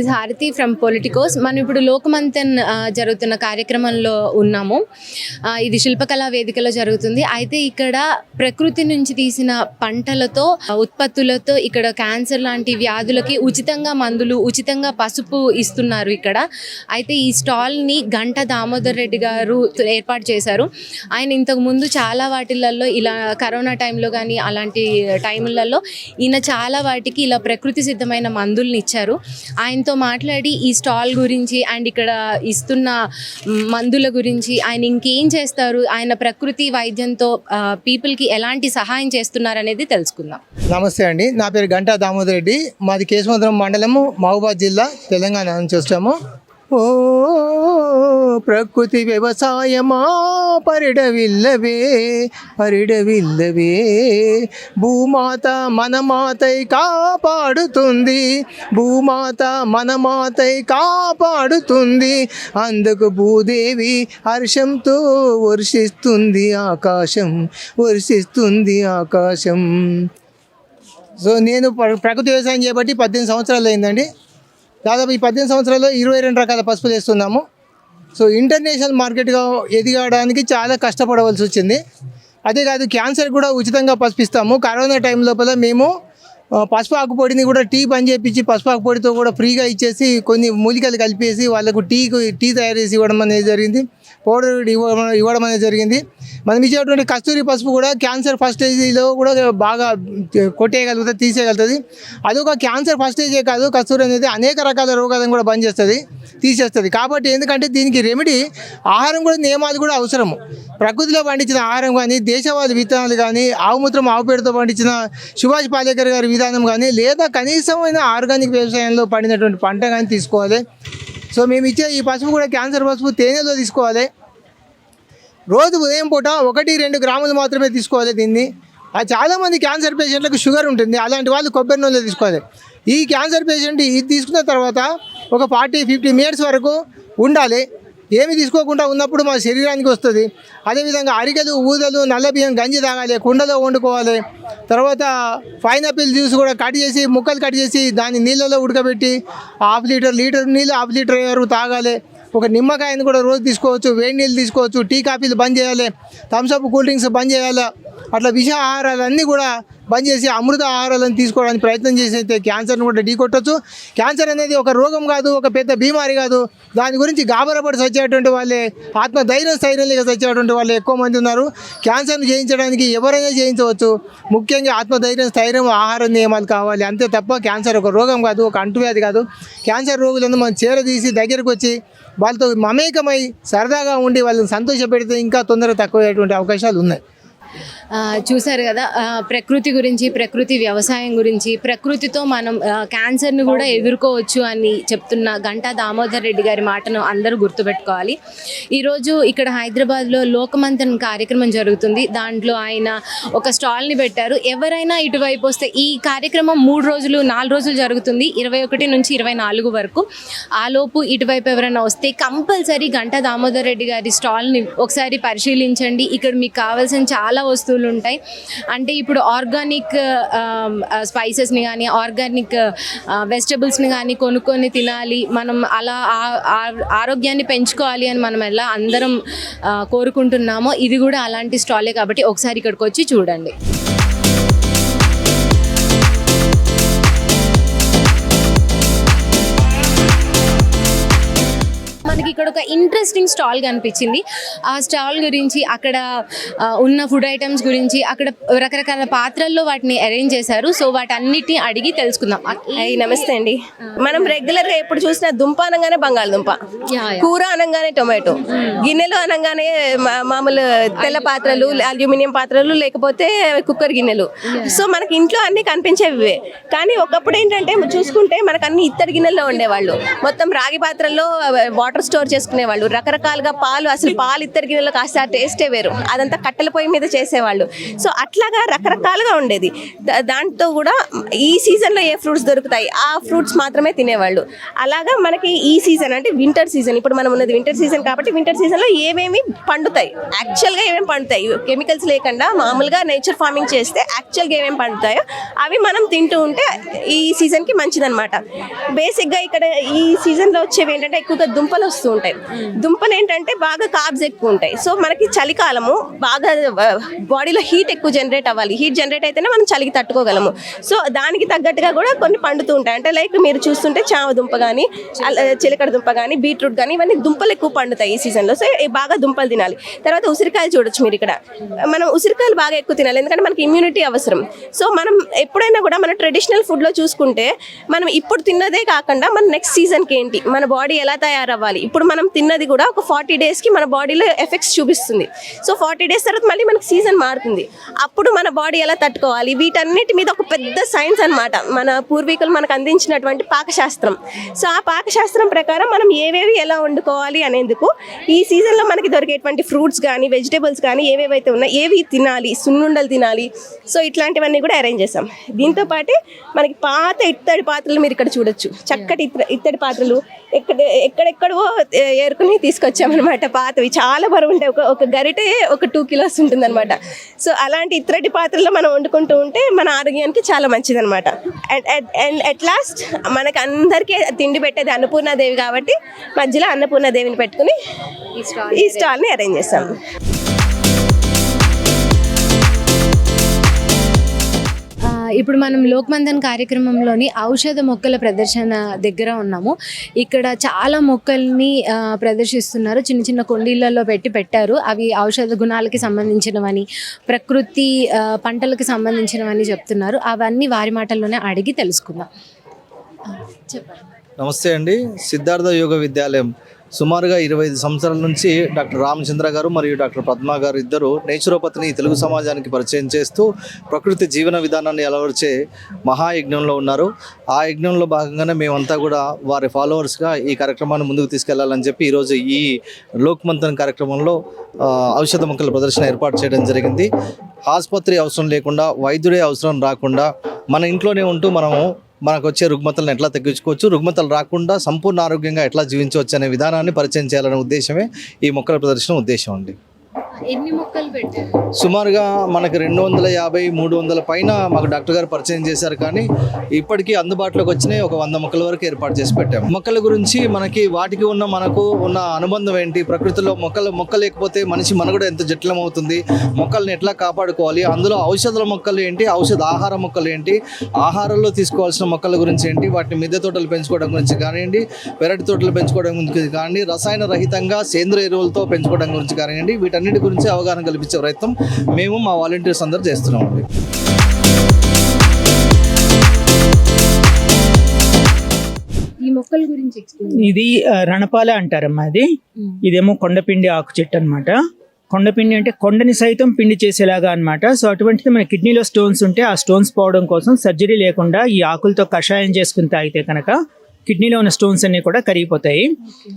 This is Harathi from politicos మనం ఇప్పుడు లోకమంతన్ జరుగుతున్న కార్యక్రమంలో ఉన్నాము. ఇది శిల్పకళా వేదికలో జరుగుతుంది. అయితే ఇక్కడ ప్రకృతి నుంచి తీసిన పంటలతో ఉత్పత్తులతో ఇక్కడ క్యాన్సర్ లాంటి వ్యాధులకి ఉచితంగా మందులు ఉచితంగా పసుపు ఇస్తున్నారు ఇక్కడ. అయితే ఈ స్టాల్ని గంట దామోదర్ రెడ్డి గారు ఏర్పాటు చేశారు. ఆయన ఇంతకు ముందు చాలా వాటిలలో ఇలా కరోనా టైంలో కానీ అలాంటి టైంలలో ఈయన చాలా వాటికి ఇలా ప్రకృతి సిద్ధమైన మందుల్ని ఇచ్చారు. ఆయనతో మాట్లాడి ఈ స్టాల్ గురించి అండ్ ఇక్కడ ఇస్తున్న మందుల గురించి ఆయన ఇంకేం చేస్తారు ఆయన ప్రకృతి వైద్యంతో పీపుల్కి ఎలాంటి సహాయం చేస్తున్నారు అనేది తెలుసుకుందాం. నమస్తే అండి. నా పేరు గంటా దామోదర్ రెడ్డి. మాది కేశవంతరం మండలము మహబూబాద్ జిల్లా తెలంగాణ నుంచి వచ్చాము. ఓ ప్రకృతి వ్యవసాయమా పరిడవిల్లవే పరిడవిల్లవే. భూమాత మన మాతై కాపాడుతుంది భూమాత మన మాతై కాపాడుతుంది. అందుకు భూదేవి హర్షంతో వర్షిస్తుంది ఆకాశం వర్షిస్తుంది ఆకాశం. సో నేను ప్ర- ప్రకృతి వ్యవసాయం చేపట్టి పద్దెనిమిది సంవత్సరాలు అయిందండి. దాదాపు ఈ పద్దెనిమిది సంవత్సరాల్లో ఇరవై రెండు రకాల పసుపు చేస్తున్నాము సో ఇంటర్నేషనల్ మార్కెట్గా ఎదిగడానికి చాలా కష్టపడవలసి వచ్చింది. అదే కాదు క్యాన్సర్ కూడా ఉచితంగా పసుపు ఇస్తాము కరోనా టైం లోపల మేము పసుపు ఆకుపొడిని కూడా టీ పని చేపించి పసుపు ఆకుపొడితో కూడా ఫ్రీగా ఇచ్చేసి కొన్ని మూలికలు కలిపేసి వాళ్ళకు టీ టీ తయారు చేసి ఇవ్వడం అనేది జరిగింది. పౌడర్ ఇవ్వడం ఇవ్వడం అనేది జరిగింది. మనం ఇచ్చేటువంటి కస్తూరి పసుపు కూడా క్యాన్సర్ ఫస్ట్ స్టేజ్లో కూడా బాగా కొట్టేయగలుగుతుంది తీసేయగలుగుతుంది. అదొక క్యాన్సర్ ఫస్ట్ స్టేజే కాదు కస్తూరి అనేది అనేక రకాల రోగాలను కూడా బంద్ చేస్తుంది తీసేస్తుంది. కాబట్టి ఎందుకంటే దీనికి రెమెడీ ఆహారం కూడా నియమాలు కూడా అవసరము. ప్రకృతిలో పండించిన ఆహారం కానీ దేశవాళి విత్తనాలు కానీ ఆవుమూత్రం ఆవు పేరుతో పండించిన సుభాష్ పాలేకర్ గారి విధానం కానీ లేదా కనీసమైన ఆర్గానిక్ వ్యవసాయంలో పండినటువంటి పంట కానీ తీసుకోవాలి. సో మేము ఇచ్చే ఈ పసుపు కూడా క్యాన్సర్ పసుపు తేనెలో తీసుకోవాలి. రోజు ఉదయం పూట ఒకటి రెండు గ్రాములు మాత్రమే తీసుకోవాలి దీన్ని. అది చాలామంది క్యాన్సర్ పేషెంట్లకు షుగర్ ఉంటుంది. అలాంటి వాళ్ళు కొబ్బరి నూనె తీసుకోవాలి. ఈ క్యాన్సర్ పేషెంట్ ఇది తీసుకున్న తర్వాత ఒక ఫార్టీ ఫిఫ్టీ మినిట్స్ వరకు ఉండాలి. ఏమి తీసుకోకుండా ఉన్నప్పుడు మా శరీరానికి వస్తుంది. అదేవిధంగా అరికెలు ఊదలు నల్ల బియ్యం గంజి తాగాలి కుండలో వండుకోవాలి. తర్వాత పైనాపిల్ జ్యూస్ కూడా కట్ చేసి ముక్కలు కట్ చేసి దాన్ని నీళ్ళలో ఉడకబెట్టి హాఫ్ లీటర్ లీటర్ నీళ్ళు హాఫ్ లీటర్ వరకు తాగాలి. ఒక నిమ్మకాయని కూడా రోజు తీసుకోవచ్చు వేడి నీళ్ళు తీసుకోవచ్చు టీ కాఫీలు బంద్ చేయాలి థమ్స్అప్ కూల్ డ్రింక్స్ బంద్ చేయాలి. అట్లా విష ఆహారాలన్నీ కూడా బంద్ చేసి అమృత ఆహారాలను తీసుకోవడానికి ప్రయత్నం చేసి క్యాన్సర్ను క్యాన్సర్ని కూడా ఢీకొట్టచ్చు. క్యాన్సర్ అనేది ఒక రోగం కాదు ఒక పెద్ద బీమారి కాదు. దాని గురించి గాబరపడి సచ్చేటువంటి వాళ్ళే ఆత్మధైర్యం స్థైర్యం లేక సచ్చేటువంటి వాళ్ళు ఎక్కువ మంది ఉన్నారు. క్యాన్సర్ను జయించడానికి ఎవరైనా జయించవచ్చు. ముఖ్యంగా ఆత్మధైర్యం స్థైర్యం ఆహార నియమాలు కావాలి. అంతే తప్ప క్యాన్సర్ ఒక రోగం కాదు ఒక అంటువ్యాధి కాదు. క్యాన్సర్ రోగులను మనం చేరదీసి దగ్గరకు వచ్చి వాళ్ళతో మమేకమై సరదాగా ఉండి వాళ్ళని సంతోషపెడితే ఇంకా తొందరగా తక్కువయ్యేటువంటి అవకాశాలు ఉన్నాయి. చూశారు కదా ప్రకృతి గురించి ప్రకృతి వ్యవసాయం గురించి ప్రకృతితో మనం క్యాన్సర్ని క్యాన్సర్ను కూడా ఎదుర్కోవచ్చు అని చెప్తున్న గంటా దామోదర్ రెడ్డి గారి మాటను అందరూ గుర్తుపెట్టుకోవాలి. ఈరోజు ఇక్కడ హైదరాబాద్లో లోకమంతన్ కార్యక్రమం జరుగుతుంది. దాంట్లో ఆయన ఒక స్టాల్ని పెట్టారు. ఎవరైనా ఇటువైపు వస్తే ఈ కార్యక్రమం మూడు రోజులు నాలుగు రోజులు జరుగుతుంది. ఇరవై ఒకటి నుంచి ఇరవై నాలుగు వరకు. ఆలోపు ఇటువైపు ఎవరైనా వస్తే కంపల్సరీ గంటా దామోదర్ రెడ్డి గారి స్టాల్ని ఒకసారి పరిశీలించండి. ఇక్కడ మీకు కావాల్సిన చాలా వస్తువులు ఉంటాయి. అంటే ఇప్పుడు ఆర్గానిక్ స్పైసెస్ని కానీ ఆర్గానిక్ వెజిటబుల్స్ని కానీ కొనుక్కొని తినాలి. మనం అలా ఆ- ఆరోగ్యాన్ని పెంచుకోవాలి అని మనం ఎలా అందరం కోరుకుంటున్నామో ఇది కూడా అలాంటి స్టాలే కాబట్టి ఒకసారి ఇక్కడికి వచ్చి చూడండి. ఇక్కడ ఒక ఇంట్రెస్టింగ్ స్టాల్ కనిపించింది. ఆ స్టాల్ గురించి అక్కడ ఉన్న ఫుడ్ ఐటమ్స్ గురించి అక్కడ రకరకాల పాత్రల్లో వాటిని అరేంజ్ చేశారు. సో వాటన్నిటిని అడిగి తెలుసుకుందాం. నమస్తే అండి. మనం రెగ్యులర్గా ఎప్పుడు చూసినా దుంప అనగానే బంగాళదుంప. కూర అనగానే టొమాటో. గిన్నెలు అనగానే మామూలు తెల్ల పాత్రలు అల్యూమినియం పాత్రలు లేకపోతే కుక్కర్ గిన్నెలు. సో మనకి ఇంట్లో అన్ని కనిపించేవి. కానీ ఒకప్పుడు ఏంటంటే చూసుకుంటే మనకు అన్ని ఇత్తడి గిన్నెల్లో ఉండేవాళ్ళు. మొత్తం రాగి పాత్రల్లో వాటర్ స్టోర్ చేసుకునే చేసుకునేవాళ్ళు. రకరకాలుగా పాలు అసలు పాలు ఇద్దరు గిన్నెలు కాస్త ఆ టేస్టే వేరు. అదంతా కట్టెల పొయ్యి మీద చేసేవాళ్ళు. సో అట్లాగా రకరకాలుగా ఉండేది. దాంతో కూడా ఈ సీజన్లో ఏ ఫ్రూట్స్ దొరుకుతాయి ఆ ఫ్రూట్స్ మాత్రమే తినేవాళ్ళు. అలాగా మనకి ఈ సీజన్ అంటే వింటర్ సీజన్. ఇప్పుడు మనం ఉన్నది వింటర్ సీజన్ కాబట్టి వింటర్ సీజన్లో ఏమేమి పండుతాయి? యాక్చువల్గా ఏమేమి పండుతాయి? కెమికల్స్ లేకుండా మామూలుగా నేచర్ ఫార్మింగ్ చేస్తే యాక్చువల్గా ఏమేమి పండుతాయో అవి మనం తింటూ ఉంటే ఈ సీజన్కి మంచిదన్నమాట. బేసిక్గా ఇక్కడ ఈ సీజన్లో వచ్చేవి ఏంటంటే ఎక్కువగా దుంపలు వస్తూ ఉంటాయి. దుంపలు ఏంటంటే బాగా కార్బ్స్ ఎక్కువ ఉంటాయి సో మనకి చలికాలము బాగా బాడీలో హీట్ ఎక్కువ జనరేట్ అవ్వాలి. హీట్ జనరేట్ అయితేనే మనం చలికి తట్టుకోగలము. సో దానికి తగ్గట్టుగా కూడా కొన్ని పండుతూ ఉంటాయి. అంటే లైక్ మీరు చూస్తుంటే చామ దుంప కానీ చిలకడ దుంప కానీ బీట్రూట్ కానీ ఇవన్నీ దుంపలు ఎక్కువ పండుతాయి ఈ సీజన్లో సో బాగా దుంపలు తినాలి. తర్వాత ఉసిరికాయలు చూడొచ్చు మీరు ఇక్కడ. మనం ఉసిరికాయలు బాగా ఎక్కువ తినాలి. ఎందుకంటే మనకి ఇమ్యూనిటీ అవసరం. సో మనం ఎప్పుడైనా కూడా మన ట్రెడిషనల్ ఫుడ్లో చూసుకుంటే మనం ఇప్పుడు తిన్నదే కాకుండా మన నెక్స్ట్ సీజన్కి ఏంటి? మన బాడీ ఎలా తయారవ్వాలి? ఇప్పుడు ఇప్పుడు మనం తిన్నది కూడా ఒక ఫార్టీ డేస్కి మన బాడీలో ఎఫెక్ట్స్ చూపిస్తుంది. సో ఫార్టీ డేస్ తర్వాత మళ్ళీ మనకి సీజన్ మారుతుంది. అప్పుడు మన బాడీ ఎలా తట్టుకోవాలి? వీటన్నిటి మీద ఒక పెద్ద సైన్స్ అనమాట మన పూర్వీకులు మనకు అందించినటువంటి పాకశాస్త్రం. సో ఆ పాకశాస్త్రం ప్రకారం మనం ఏవేవి ఎలా వండుకోవాలి అనేందుకు ఈ సీజన్లో మనకి దొరికేటువంటి ఫ్రూట్స్ కానీ వెజిటేబుల్స్ కానీ ఏవేవైతే ఉన్నాయో ఏవి తినాలి? సున్నుండలు తినాలి? సో ఇట్లాంటివన్నీ కూడా అరేంజ్ చేసాం దీంతో పాటే మనకి పాత ఇత్తడి పాత్రలు మీరు ఇక్కడ చూడొచ్చు. చక్కటి ఇత్తడి ఇత్తడి పాత్రలు ఎక్కడ ఎక్కడెక్కడో ఏరుకుని తీసుకొచ్చామన్నమాట. పాతవి. చాలా బరువు ఉంటాయి ఒక ఒక గరిటే ఒక టూ కిలోస్ ఉంటుందన్నమాట. సో అలాంటి ఇత్తడి పాత్రలో మనం వండుకుంటూ ఉంటే మన ఆరోగ్యానికి చాలా మంచిదన్నమాట. అండ్ అండ్ అట్ లాస్ట్ మనకి అందరికీ తిండి పెట్టేది అన్నపూర్ణాదేవి కాబట్టి మధ్యలో అన్నపూర్ణాదేవిని పెట్టుకుని ఈ స్టాల్ని అరేంజ్ చేస్తాం. ఇప్పుడు మనం లోక్మందన్ కార్యక్రమంలోని ఔషధ మొక్కల ప్రదర్శన దగ్గర ఉన్నాము. ఇక్కడ చాలా మొక్కల్ని ప్రదర్శిస్తున్నారు. చిన్న చిన్న కుండీలలో పెట్టి పెట్టారు. అవి ఔషధ గుణాలకి సంబంధించినవని ప్రకృతి పంటలకు సంబంధించినవని చెప్తున్నారు. అవన్నీ వారి మాటల్లోనే అడిగి తెలుసుకుందాం. చెప్పండి. నమస్తే అండి. సిద్ధార్థ యోగ విద్యాలయం. సుమారుగా ఇరవై ఐదు సంవత్సరాల నుంచి డాక్టర్ రామచంద్ర గారు మరియు డాక్టర్ పద్మా గారు ఇద్దరు నేచురోపతిని తెలుగు సమాజానికి పరిచయం చేస్తూ ప్రకృతి జీవన విధానాన్ని అలవర్చే మహాయజ్ఞంలో ఉన్నారు. ఆ యజ్ఞంలో భాగంగానే మేమంతా కూడా వారి ఫాలోవర్స్గా ఈ కార్యక్రమాన్ని ముందుకు తీసుకెళ్ళాలని చెప్పి ఈరోజు ఈ లోక్ కార్యక్రమంలో ఔషధ మొక్కల ప్రదర్శన ఏర్పాటు చేయడం జరిగింది. ఆసుపత్రి అవసరం లేకుండా వైద్యుడే అవసరం రాకుండా మన ఇంట్లోనే ఉంటూ మనము మనకు వచ్చే రుగ్మతలను ఎట్లా తగ్గించుకోవచ్చు? రుగ్మతలు రాకుండా సంపూర్ణ ఆరోగ్యంగా ఎట్లా జీవించవచ్చు అనే విధానాన్ని పరిచయం చేయాలనే ఉద్దేశమే ఈ మొక్కల ప్రదర్శన ఉద్దేశం అండి. ఎన్ని మొక్కలు పెట్టారు? సుమారుగా మనకి రెండు వందల యాభై మూడు వందల పైన మాకు డాక్టర్ గారు పరిచయం చేశారు కానీ ఇప్పటికీ అందుబాటులోకి వచ్చినాయి. ఒక వంద మొక్కల వరకు ఏర్పాటు చేసి పెట్టాం మొక్కల గురించి మనకి వాటికి ఉన్న మనకు ఉన్న అనుబంధం ఏంటి? ప్రకృతిలో మొక్కలు మొక్క లేకపోతే మనిషి మనుగడ ఎంత జటిలం అవుతుంది మొక్కల్ని ఎట్లా కాపాడుకోవాలి? అందులో ఔషధాల మొక్కలు ఏంటి? ఔషధ ఆహార మొక్కలు ఏంటి? ఆహారంలో తీసుకోవాల్సిన మొక్కల గురించి ఏంటి? వాటిని మిద్దె తోటలు పెంచుకోవడం గురించి కానివ్వండి పెరటి తోటలు పెంచుకోవడం గురించి కానివ్వండి రసాయన రహితంగా సేంద్రియ ఎరువులతో పెంచుకోవడం గురించి కానివ్వండి వీటన్నిటి గురించి అవగాహన కల్పించే ప్రయత్నం మేము మా వాలంటీర్స్ అందరూ చేస్తున్నామండి. మొక్కల గురించి ఇది రణపాల అంటారమ్మా అది. ఇదేమో కొండపిండి ఆకు చెట్టు అనమాట కొండపిండి అంటే కొండని సైతం పిండి చేసేలాగా అన్నమాట. సో అటువంటిది మన కిడ్నీలో స్టోన్స్ ఉంటే ఆ స్టోన్స్ పోవడం కోసం సర్జరీ లేకుండా ఈ ఆకులతో కషాయం చేసుకుని తాగితే కనుక కిడ్నీలో ఉన్న స్టోన్స్ అన్ని కూడా కరిగిపోతాయి.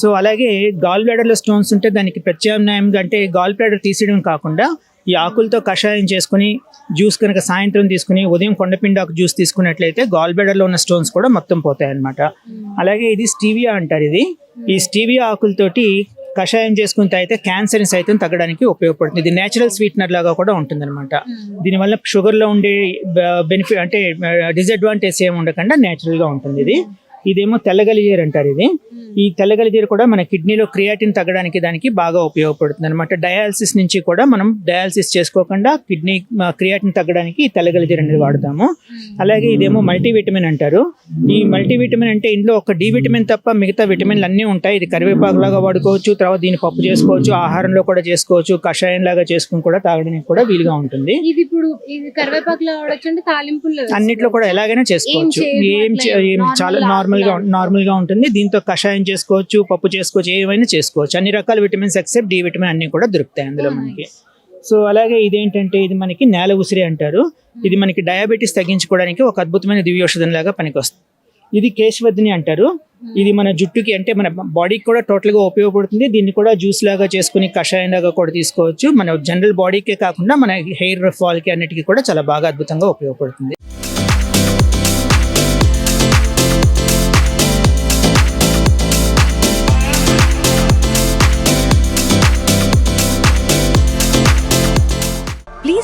సో అలాగే గాల్ బ్లాడర్లో స్టోన్స్ ఉంటే దానికి ప్రత్యామ్నాయంగా అంటే గాల్ బ్లాడర్ తీసేయడం కాకుండా ఈ ఆకులతో కషాయం చేసుకుని జ్యూస్ కనుక సాయంత్రం తీసుకుని ఉదయం కొండపిండి ఆకు జ్యూస్ తీసుకున్నట్లయితే గాల్ బ్లాడర్లో ఉన్న స్టోన్స్ కూడా మొత్తం పోతాయి అన్నమాట అలాగే ఇది స్టీవియా అంటారు ఇది. ఈ స్టీవియా ఆకులతోటి కషాయం చేసుకుని తాగితే క్యాన్సర్ సైతం తగ్గడానికి ఉపయోగపడుతుంది. ఇది నేచురల్ స్వీట్నర్ లాగా కూడా ఉంటుంది అనమాట దీనివల్ల షుగర్లో ఉండే బెనిఫిట్ అంటే డిసడ్వాంటేజ్ ఏమి ఉండకుండా న్యాచురల్గా గా ఉంటుంది ఇది. ఇదేమో తెల్లగలిజేరు అంటారు ఇది. ఈ తెల్లగలిజేరు కూడా మన కిడ్నీలో క్రియాటిన్ తగ్గడానికి దానికి బాగా ఉపయోగపడుతుంది అనమాట డయాలసిస్ నుంచి కూడా మనం డయాలసిస్ చేసుకోకుండా కిడ్నీ క్రియాటిన్ తగ్గడానికి ఈ తెల్లగలిజేరు అనేది వాడతాము. అలాగే ఇదేమో మల్టీవిటమిన్ అంటారు. ఈ మల్టీవిటమిన్ అంటే ఇందులో ఒక డి విటమిన్ తప్ప మిగతా విటమిన్లు అన్నీ ఉంటాయి. ఇది కరివేపాకు లాగా వాడుకోవచ్చు తర్వాత దీన్ని పప్పు చేసుకోవచ్చు ఆహారంలో కూడా చేసుకోవచ్చు కషాయం లాగా చేసుకుని కూడా తాగడానికి కూడా వీలుగా ఉంటుంది. ఇది ఇప్పుడు ఇది కరివేపాకులో వాడచ్చు అంటే తాలింపుల్లో అన్నిట్లో కూడా ఎలాగైనా చేసుకోవచ్చు. ఏం చాలా నార్మల్గా. నార్మల్గా ఉంటుంది. దీంతో కషాయం వ్యవసాయం చేసుకోవచ్చు పప్పు చేసుకోవచ్చు ఏమైనా చేసుకోవచ్చు. అన్ని రకాల విటమిన్స్ ఎక్సెప్ట్ డి విటమిన్ అన్ని కూడా దొరుకుతాయి అందులో hmm, మనకి. సో అలాగే ఇదేంటంటే ఇది మనకి నేల ఉసిరి అంటారు. ఇది hmm. మనకి డయాబెటీస్ తగ్గించుకోవడానికి ఒక అద్భుతమైన దివ్యోషధం లాగా పనికొస్తుంది. ఇది కేశవద్ని అంటారు. Hmm. ఇది మన జుట్టుకి అంటే మన బాడీకి కూడా టోటల్గా ఉపయోగపడుతుంది. దీన్ని కూడా జ్యూస్ లాగా చేసుకుని కషాయం లాగా కూడా తీసుకోవచ్చు. మన జనరల్ బాడీకే కాకుండా మన హెయిర్ ఫాల్కి అన్నిటికీ కూడా చాలా బాగా అద్భుతంగా ఉపయోగపడుతుంది.